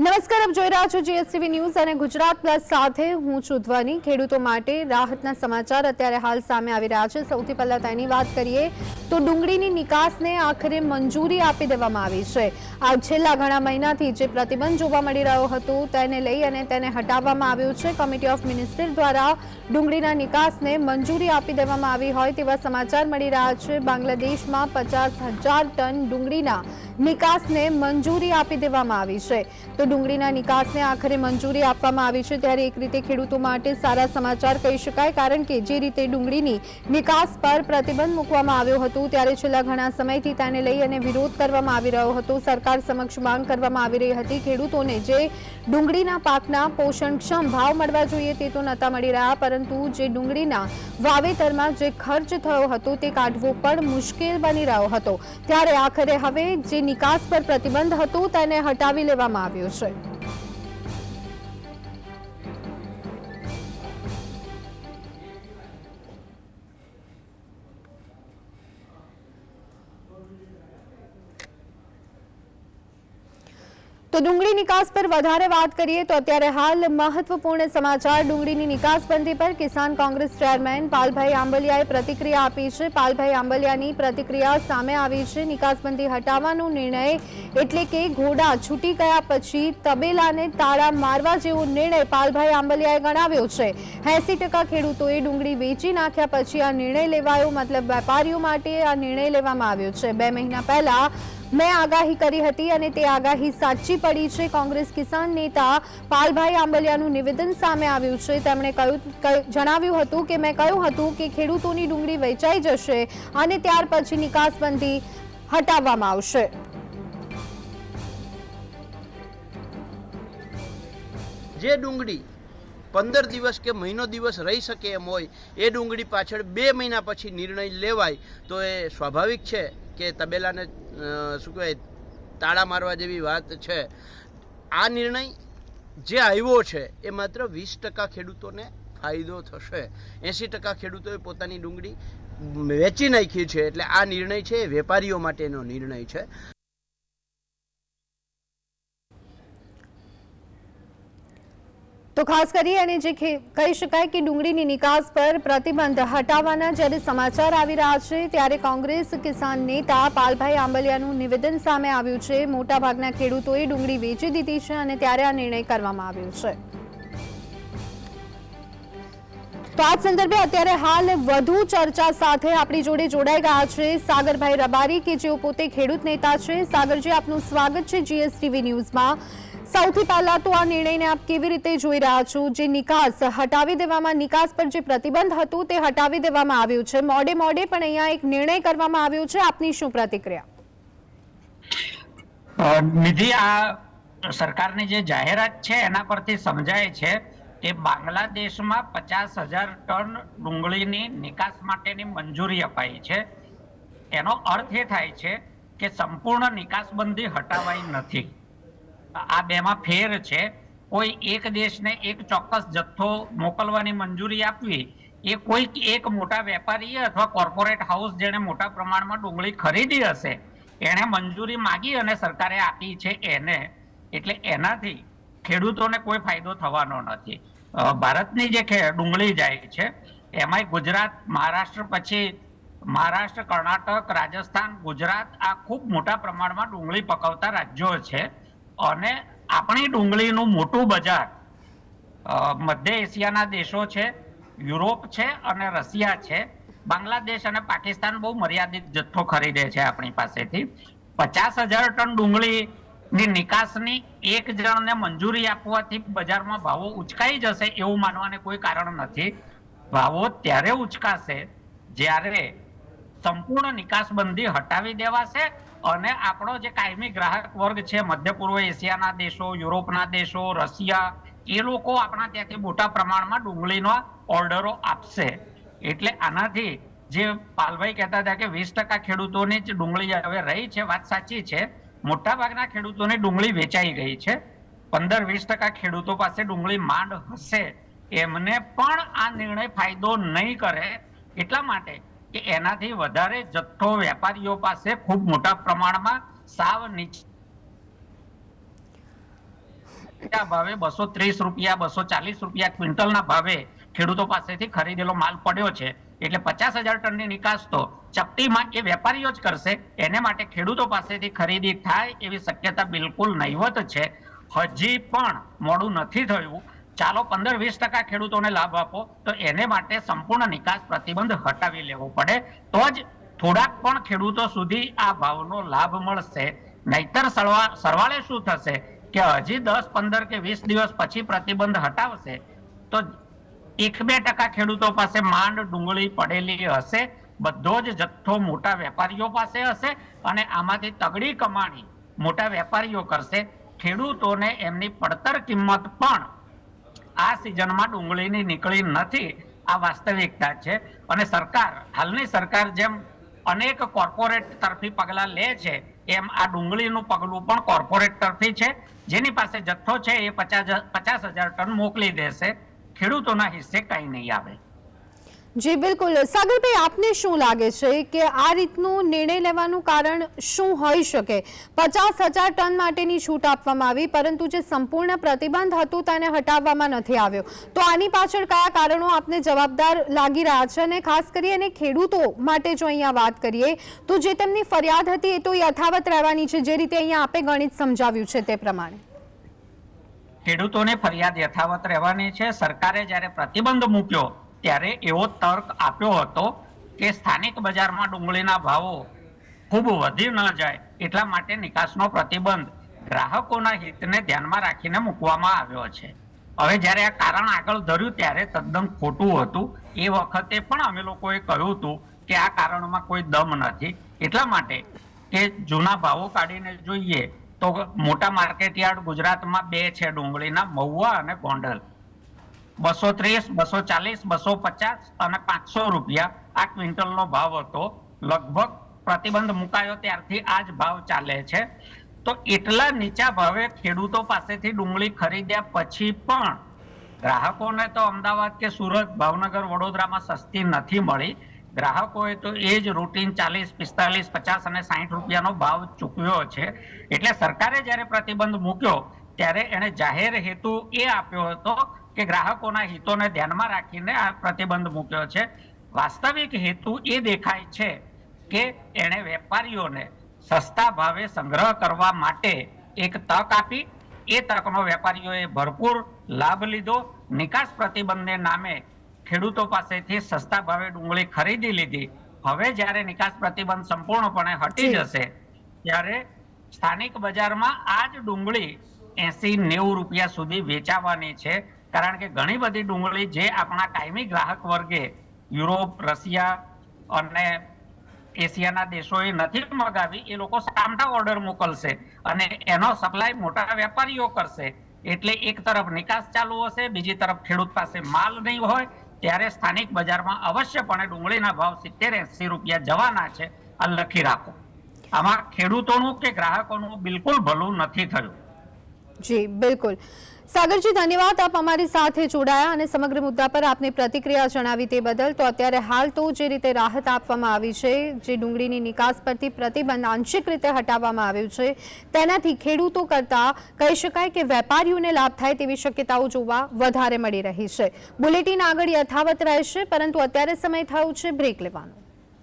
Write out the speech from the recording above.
નમસ્કાર, આપ જોઈ રહ્યા છો જીએસટીવી ન્યૂઝ અને ગુજરાત પ્લસ સાથે હું છું ધ્વની. ખેડૂતો માટે રાહતના સમાચાર અત્યારે હાલ સામે આવી રહ્યા છે. સૌથી પહેલા તેની વાત કરીએ તો ડુંગળીની નિકાસને આખરે મંજૂરી આપી દેવામાં આવી છે. આ છેલ્લા ઘણા મહિનાથી જે પ્રતિબંધ જોવા મળી રહ્યો હતો તેને લઈ અને તેને હટાવવામાં આવ્યું છે. કમિટી ઓફ મિનિસ્ટર દ્વારા ડુંગળીના નિકાસને મંજૂરી આપી દેવામાં આવી હોય તેવા સમાચાર મળી રહ્યા છે. બાંગ્લાદેશમાં પચાસ હજાર ટન ડુંગળીના નિકાસને મંજૂરી આપી દેવામાં આવી છે. તો ડુંગળીના નિકાસને આખરે મંજૂરી આપવામાં આવી છે ત્યારે એક રીતે ખેડૂતો માટે સારા સમાચાર કહી શકાય કારણ કે જે રીતે ડુંગળીની નિકાસ પર પ્રતિબંધ મૂકવામાં આવ્યો હતો ત્યારે છેલ્લા ઘણા સમયથી તેને લઈ અને વિરોધ કરવામાં આવી રહ્યો હતો. સરકાર સમક્ષ માંગ કરવામાં આવી રહી હતી. ખેડૂતોને જે ડુંગળીના પાકના પોષણક્ષમ ભાવ મળવા જોઈએ તે તો નહોતા મળી રહ્યા, પરંતુ જે ડુંગળીના વાવેતરમાં જે ખર્ચ થયો હતો તે કાઢવો પણ મુશ્કેલ બની રહ્યો હતો. ત્યારે આખરે હવે જે નિકાસ પર પ્રતિબંધ હતો તેને હટાવી લેવામાં આવ્યો છે. તો ડુંગળી નિકાસ પર વધારે વાત કરીએ તો અત્યારે હાલ મહત્વપૂર્ણ સમાચાર ડુંગળીની નિકાસબંધી પર કિસાન કોંગ્રેસ ચેરમેન પાલભાઈ આંબલિયાએ પ્રતિક્રિયા આપી છે. પાલભાઈ આંબલિયાની પ્રતિક્રિયા સામે આવી છે. નિકાસબંધી હટાવવાનો નિર્ણય એટલે કે ઘોડા છૂટી ગયા પછી તબેલાને તાળા મારવા જેવો નિર્ણય પાલભાઈ આંબલિયાએ ગણાવ્યો છે. એસી ટકા ખેડૂતોએ ડુંગળી વેચી નાખ્યા પછી આ નિર્ણય લેવાયો. મતલબ વેપારીઓ માટે આ નિર્ણય લેવામાં આવ્યો છે. બે મહિના પહેલા મેં આગાહી કરી હતી અને તે આગાહી સાચી પડી છે. કોંગ્રેસ કિસાન નેતા પાલભાઈ આંબલિયાનું નિવેદન સામે આવ્યું છે. તેમણે કહ્યું જણાવ્યું હતું કે, મેં કહ્યું હતું કે ખેડૂતોની ડુંગળી વેચાઈ જશે અને ત્યાર પછી નિકાસબંધી હટાવવામાં આવશે. જે ડુંગળી પંદર દિવસ કે મહિનો દિવસ રહી શકે એમ હોય, એ ડુંગળી પાછળ બે મહિના પછી નિર્ણય લેવાય તો એ સ્વાભાવિક છે. કે તબેલાને શું કહેવાય, તાળા મારવા જેવી વાત છે. આ નિર્ણય જે આવ્યો છે, એ માત્ર વીસ ટકા ખેડૂતોને ફાયદો થશે. એંસી ટકા ખેડૂતોએ પોતાની ડુંગળી વેચી નાખી છે, એટલે આ નિર્ણય છે, એ વેપારીઓ માટેનો નિર્ણય છે. તો ખાસ કરી અને જે કહી શકાય કે ડુંગળીની નિકાસ પર પ્રતિબંધ હટાવવાના જ્યારે સમાચાર આવી રહ્યા છે, ત્યારે કોંગ્રેસ કિસાન નેતા પાલભાઈ આંબલિયાનું નિવેદન સામે આવ્યું છે. મોટાભાગના ખેડૂતોએ ડુંગળી વેચી દીધી છે અને ત્યારે આ નિર્ણય કરવામાં આવ્યો છે. તો આ સંદર્ભે અત્યારે હાલ વધુ ચર્ચા સાથે આપણી જોડે જોડાઈ ગયા છે સાગરભાઈ રબારી, કે જેઓ પોતે ખેડૂત નેતા છે. સાગરજી, આપનું સ્વાગત છે જીએસટીવી ન્યૂઝમાં. સૌથી પહેલા તો આ નિર્ણયને આપ કેવી રીતે જોઈ રહ્યા છો? જે નિકાસ હટાવી દેવામાં, નિકાસ પર જે પ્રતિબંધ હતું તે હટાવી દેવામાં આવ્યું છે. મોડે મોડે પણ અહીંયા એક નિર્ણય કરવામાં આવ્યો છે. આપની શું પ્રતિક્રિયા? નિધિ, આ સરકારની જે જાહેરાત છે એના પરથી સમજાય છે કે બાંગ્લાદેશમાં પચાસ હજાર ટન ડુંગળીની નિકાસ માટેની મંજૂરી અપાઈ છે. એનો અર્થ એ થાય છે કે સંપૂર્ણ નિકાસબંધી હટાવાઈ નથી. આ બેમાં ફેર છે. કોઈ એક દેશને એક ચોક્કસ જથ્થો મોકલવાની મંજૂરી આપવી એ કોઈક એક મોટા વેપારી અથવા કોર્પોરેટ હાઉસ જેણે મોટા પ્રમાણમાં ડુંગળી ખરીદી હશે, એણે મંજૂરી માગી અને સરકારે આપી છે એને. એટલે એનાથી ખેડૂતોને કોઈ ફાયદો થવાનો નથી. ભારતની જે ડુંગળી જાય છે, એમાંય ગુજરાત, મહારાષ્ટ્ર પછી મહારાષ્ટ્ર, કર્ણાટક, રાજસ્થાન, ગુજરાત આ ખૂબ મોટા પ્રમાણમાં ડુંગળી પકવતા રાજ્યો છે. અને આપણી ડુંગળીનું મોટું બજાર મધ્ય એશિયાના દેશો છે, યુરોપ છે અને રશિયા છે. બાંગ્લાદેશ અને પાકિસ્તાન બહુ મર્યાદિત જથ્થો ખરીદે છે આપણી પાસેથી. પચાસ હજાર ટન ડુંગળીની નિકાસની એક જણને મંજૂરી આપવાથી બજારમાં ભાવો ઉચકાઈ જશે એવું માનવાને કોઈ કારણ નથી. ભાવો ત્યારે ઉચકાશે જ્યારે સંપૂર્ણ નિકાસબંધી હટાવી દેવાશે અને આપણો જે કાયમી ગ્રાહક વર્ગ છે, મધ્ય પૂર્વ એશિયાના દેશો, યુરોપના દેશો, રશિયા, એ લોકો આપણા ત્યાંથી મોટા પ્રમાણમાં ડુંગળીનો ઓર્ડરો આપશે. એટલે આનાથી જે પાલભાઈ કહેતા હતા કે વીસ ટકા ખેડૂતોની જ ડુંગળી હવે રહી છે, વાત સાચી છે. મોટા ભાગના ખેડૂતોની ડુંગળી વેચાઈ ગઈ છે. પંદર વીસ ટકા ખેડૂતો પાસે ડુંગળી માંડ હશે, એમને પણ આ નિર્ણય ફાયદો નહીં કરે એટલા માટે કે એનાથી વધારે જથ્થો વેપારીઓ પાસે ખૂબ મોટા પ્રમાણમાં સાવ નીચે ભાવે બસો ત્રીસ રૂપિયા, બસો ચાલીસ રૂપિયા ક્વિન્ટલના ભાવે ખેડૂતો પાસેથી ખરીદેલો માલ પડ્યો છે. એટલે પચાસ હજાર ટનની નિકાસ તો ચપટીમાં એ વેપારીઓ જ કરશે. એને માટે ખેડૂતો પાસેથી ખરીદી થાય એવી શક્યતા બિલકુલ નહીવત છે. હજી પણ મોડું નથી થયું. ચાલો પંદર વીસ ટકા ખેડૂતોને લાભ આપો, તો એને માટે સંપૂર્ણ નિકાસ પ્રતિબંધ હટાવી લેવો પડે. તો જ થોડાક પણ ખેડૂતો સુધી આ ભાવનો લાભ મળશે. નહીતર સરવા- સરવાળે શું થશે કે હજી દસ, પંદર કે વીસ દિવસ પછી પ્રતિબંધ હટાવશે, તો એક બે ટકા ખેડૂતો પાસે માંડ ડુંગળી પડેલી હશે, બધો જ જથ્થો મોટા વેપારીઓ પાસે હશે અને આમાંથી તગડી કમાણી મોટા વેપારીઓ કરશે. ખેડૂતોને એમની પડતર કિંમત પણ આ સિઝનમાં ડુંગળીની નીકળી નથી. આ વાસ્તવિકતા છે. અને સરકાર, હાલની સરકાર જેમ અનેક કોર્પોરેટ તરફી પગલા લે છે, એમ આ ડુંગળીનું પગલું પણ કોર્પોરેટ તરફી છે. જેની પાસે જથ્થો છે એ પચાસ પચાસ હજાર ટન મોકલી દેશે. ખેડૂતોના હિસ્સે કંઈ નહીં આવે. જી, બિલકુલ. સાગરભાઈ, આપને શું લાગે છે કે આ રીતનું નિર્ણય લેવાનું કારણ શું હોઈ શકે? પચાસ હજાર ટન માટેની છૂટ આપવામાં આવી, પરંતુ જે સંપૂર્ણ પ્રતિબંધ હતું તેને હટાવવામાં નથી આવ્યો. તો આની પાછળ કયા કારણો આપને જવાબદાર લાગી રહ્યા છે? અને ખાસ કરી અને ખેડૂતો માટે જો અહીંયા વાત કરીએ, તો જે તેમની ફરિયાદ હતી એ તો યથાવત રહેવાની છે, જે રીતે અહીંયા આપે ગણિત સમજાવ્યું છે તે પ્રમાણે. ખેડૂતોને ફરિયાદ યથાવત રહેવાની છે. સરકારે જ્યારે પ્રતિબંધ મૂક્યો ત્યારે એવો તર્ક આપ્યો હતો કે સ્થાનિક બજારમાં ડુંગળીના ભાવો ખૂબ વધી ન જાય એટલા માટે નિકાસનો પ્રતિબંધ ગ્રાહકોના હિતને ધ્યાનમાં રાખીને મૂકવામાં આવ્યો છે. હવે જ્યારે આ કારણ આગળ ધર્યું ત્યારે તદ્દન ખોટું હતું. એ વખતે પણ અમે લોકોએ કહ્યું હતું કે આ કારણમાં કોઈ દમ નથી. એટલા માટે કે જૂના ભાવો કાઢીને જોઈએ તો મોટા માર્કેટયાર્ડ ગુજરાતમાં બે છે ડુંગળીના મહુવા અને ગોંડલ. બસો ત્રીસ બસો ચાલીસ બસો પચાસ અને પાંચસો રૂપિયા આ ક્વિન્ટલનો ભાવ હતો. લગભગ પ્રતિબંધ મુકાયો ત્યારથી આ જ ભાવ ચાલે છે. તો એટલા નીચા ભાવે ખેડૂતો પાસેથી ડુંગળી ખરીદ્યા પછી પણ ગ્રાહકોને તો અમદાવાદ કે સુરત, ભાવનગર, વડોદરામાં સસ્તી નથી મળી. ગ્રાહકોએ તો એ જ રૂટીન ચાલીસ, પિસ્તાલીસ, પચાસ અને સાહીઠ રૂપિયાનો ભાવ ચૂકવ્યો છે. એટલે સરકારે જ્યારે પ્રતિબંધ મૂક્યો ત્યારે એણે જાહેર હેતુ એ આપ્યો હતો કે ગ્રાહકોના હિતોને ધ્યાનમાં રાખીને આ પ્રતિબંધ મૂક્યો છે. વાસ્તવિક હેતુ એ દેખાય છે કે એણે વેપારીઓને સસ્તા ભાવે સંગ્રહ કરવા માટે એક તક આપી. એ તકનો વેપારીઓએ ભરપૂર લાભ લીધો. નિકાસ પ્રતિબંધને નામે ખેડૂતો પાસેથી સસ્તા ભાવે ડુંગળી ખરીદી લીધી. હવે જ્યારે નિકાસ પ્રતિબંધ સંપૂર્ણપણે હટી જશે ત્યારે સ્થાનિક બજારમાં આ જ ડુંગળી એસી નેવું રૂપિયા સુધી વેચાવાની છે. કારણ કે ઘણી બધી ડુંગળી જે આપણા કાયમી ગ્રાહક વર્ગે યુરોપ, રશિયા અને એશિયાના દેશોએ નથી મગાવી, એ લોકો સામટા ઓર્ડર મોકલશે અને એનો સપ્લાય મોટા વેપારીઓ કરશે. એટલે એક તરફ નિકાસ ચાલુ હશે, બીજી તરફ ખેડૂત પાસે માલ નહીં હોય, ત્યારે સ્થાનિક બજારમાં અવશ્યપણે ડુંગળીના ભાવ સિત્તેર, એસી રૂપિયા જવાના છે. આ લખી રાખો. આમાં ખેડૂતોનું કે ગ્રાહકોનું બિલકુલ ભલું નથી થયું. જી, બિલકુલ. સાગરજી, ધન્યવાદ. આપ અમારી સાથે જોડાયા અને સમગ્ર મુદ્દા પર આપની પ્રતિક્રિયા જણાવી તે બદલ. તો અત્યારે હાલ તો જે રીતે રાહત આપવામાં આવી છે, જે ડુંગળીની નિકાસ પરથી પ્રતિબંધ આંશિક રીતે હટાવવામાં આવ્યું છે, તેનાથી ખેડૂતો કરતા કહી શકાય કે વેપારીઓને લાભ થાય તેવી શક્યતાઓ જોવા વધારે મળી રહી છે. બુલેટિન આગળ યથાવત રહેશે, પરંતુ અત્યારે સમય થયો છે બ્રેક લેવાનો.